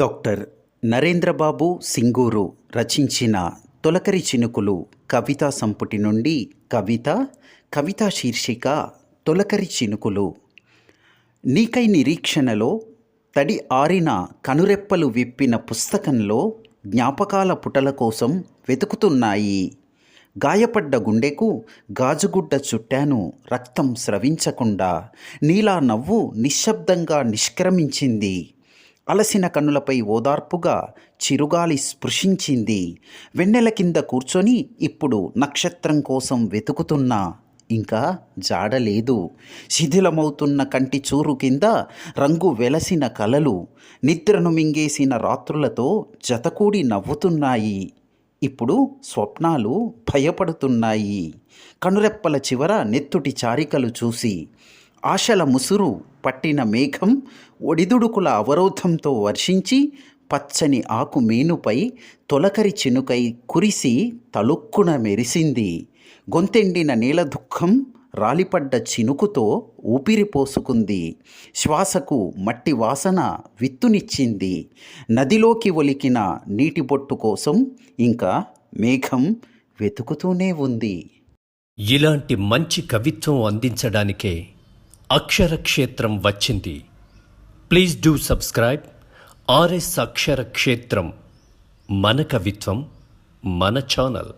Doctor Narendra Babu Singur రచించిన తొలకరి చినుకులు కవితా సంపుటి నుండి కవిత కవితా శీర్షిక తొలకరి చినుకులు. నీకై నిరీక్షణలో తడి ఆరిన కనురెప్పలు విప్పిన పుస్తకంలో జ్ఞాపకాల పుటల కోసం వెతుకుతున్నాయి. గాయపడ్డ గుండెకు గాజుగుడ్డ చుట్టాను రక్తం స్రవించకుండా నీలా నవ్వు నిశ్శబ్దంగా నిష్క్రమించింది. అలసిన కన్నులపై ఓదార్పుగా చిరుగాలి స్పృశించింది. వెన్నెల కింద కూర్చొని ఇప్పుడు నక్షత్రం కోసం వెతుకుతున్నా. ఇంకా జాడలేదు శిథిలమవుతున్న కంటి చూరు కింద రంగు వెలసిన కలలు నిద్రను మింగేసిన రాత్రులతో జతకూడి నవ్వుతున్నాయి. ఇప్పుడు స్వప్నాలు భయపడుతున్నాయి. కనురెప్పల చివర నెత్తుటి చారికలు చూసి ఆశల ముసురు పట్టిన మేఘం ఒడిదుడుకుల అవరోధంతో వర్షించి పచ్చని ఆకు మేనుపై తొలకరి చినుకై కురిసి తలుక్కున మెరిసింది. గొంతెండిన నీల దుఃఖం రాలిపడ్డ చినుకుతో ఊపిరి పోసుకుంది. శ్వాసకు మట్టి వాసన విత్తునిచ్చింది. నదిలోకి ఒలికిన నీటి బొట్టు కోసం ఇంకా మేఘం వెతుకుతూనే ఉంది. ఇలాంటి మంచి కవిత్వం అందించడానికే అక్షరక్షేత్రం వచ్చింది. Please do subscribe. RS Aksharakshetram మన కవిత్వం మన ఛానల్.